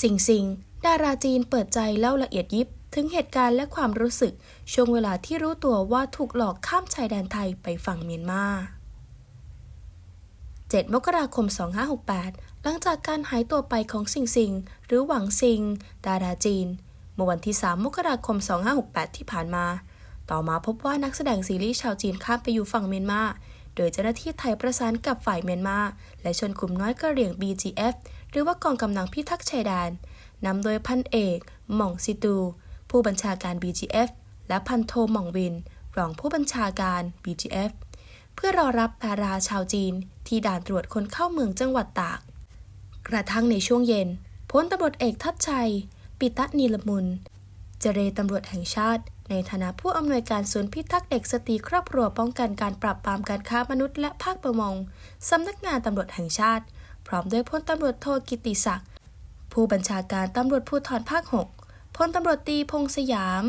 สิงสิงดาราจีนเปิดใจเล่าละเอียดยิบ ถึงเหตุการณ์และความรู้สึก ช่วงเวลาที่รู้ตัวว่าถูกหลอกข้ามชายแดนไทยไปฝั่งเมียนมา 7 มกราคม 2568 หลังจากการหายตัวไปของสิงสิงหรือหวังซิง ดาราจีน เมื่อวันที่ 3 มกราคม 2568 ที่ผ่านมา ต่อมาพบว่านักแสดงซีรีส์ชาวจีนข้ามไปอยู่ฝั่งเมียนมา โดยเจ้าหน้าที่ไทยประสานกับฝ่ายเมียนมา และชนกลุ่มน้อยกระเหรี่ยง BGF หรือว่ากองกำลังพิทักษ์ชายแดนนำโดยพันเอก หม่องซิตู ผู้บัญชาการ BGF และพันโทหม่องวิน รองผู้บัญชาการ BGF เพื่อรอรับดาราชาวจีน ที่ด่านตรวจคนเข้าเมืองจังหวัดตาก กระทั่งในช่วงเย็นพลตำรวจเอกทัศชัย ปิตะนีลมุน เจรตำรวจแห่งชาติ ในฐานะผู้อำนวยการศูนย์พิทักษ์เด็กสตรีครอบครัวป้องกันการปราบปรามการค้ามนุษย์และภาคประมงสำนักงานตำรวจแห่งชาติ พร้อมด้วยพลตำรวจโทกิติศักดิ์ผู้บัญชาการตำรวจภูธรภาค 6พลตำรวจตีพงสยาม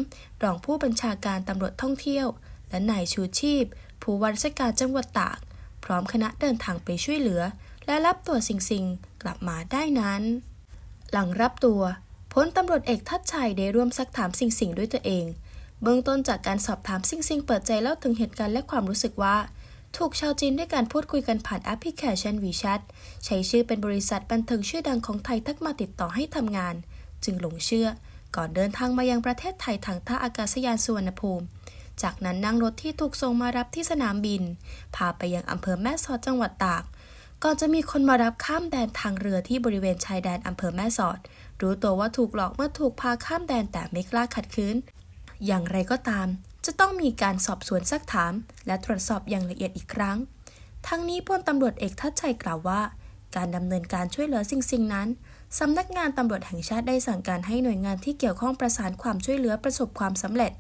รองผู้บัญชาการตำรวจท่องเที่ยว และนายชูชีพ ผู้ว่าราชการจังหวัดตาก พร้อมคณะเดินทางไปช่วยเหลือ และรับตัวสิงสิงกลับมาได้นั้น หลังรับตัวพลตำรวจเอกทัศชัยได้ร่วมซักถามสิงสิงด้วยตัวเอง เบื้องต้นจากการสอบถามสิงสิงเปิดใจเล่าถึงเหตุการณ์และความรู้สึกว่า ถูกชาวจีนด้วยการพูดคุยกันผ่านแอปพลิเคชัน WeChat ใช้ชื่อเป็นบริษัทบันเทิงชื่อดังของไทยทักมาติดต่อให้ทำงาน จึงหลงเชื่อ ก่อนเดินทางมายังประเทศไทยทางท่าอากาศยานสุวรรณภูมิ จากนั้นนั่งรถที่ถูกส่งมารับที่สนามบิน พาไปยังอำเภอแม่สอดจังหวัดตาก ก่อนจะมีคนมารับข้ามแดนทางเรือที่บริเวณชายแดนอำเภอแม่สอด รู้ตัวว่าถูกหลอกเมื่อถูกพาข้ามแดนแต่ไม่กล้าขัดขืนอย่างไรก็ตาม จะต้องมีการสอบสวนซักถาม และตรวจสอบอย่างละเอียดอีกครั้ง ทั้งนี้พลตำรวจเอกทัศชัยกล่าวว่า การดำเนินการช่วยเหลือสิ่งสิ่งนั้นสำนักงานตำรวจแห่งชาติได้สั่งการให้หน่วยงานที่เกี่ยวข้องประสานความช่วยเหลือประสบความสำเร็จ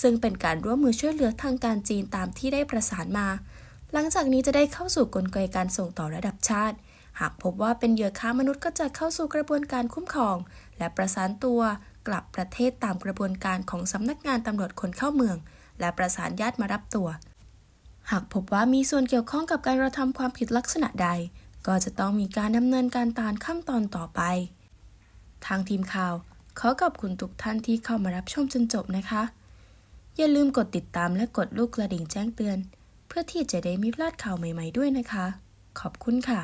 ซึ่งเป็นการร่วมมือช่วยเหลือทางการจีนตามที่ได้ประสานมา หลังจากนี้จะได้เข้าสู่กลไกการส่งต่อระดับชาติ หากพบว่าเป็นเหยื่อค้ามนุษย์ก็จะเข้าสู่กระบวนการคุ้มครอง และประสานตัว กลับประเทศตามกระบวนการของสำนักงานตำรวจคนเข้าเมือง และประสานญาติมารับตัว หากพบว่ามีส่วนเกี่ยวข้องกับการกระทำความผิดลักษณะใด ก็จะต้องมีการดำเนินการตามขั้นตอนต่อไป ทางทีมข่าว ขอขอบคุณทุกท่านที่เข้ามารับชมจนจบนะคะ อย่าลืมกดติดตามและกดลูกกระดิ่งแจ้งเตือน เพื่อที่จะได้ไม่พลาดข่าวใหม่ ๆด้วยนะคะ ขอบคุณค่ะ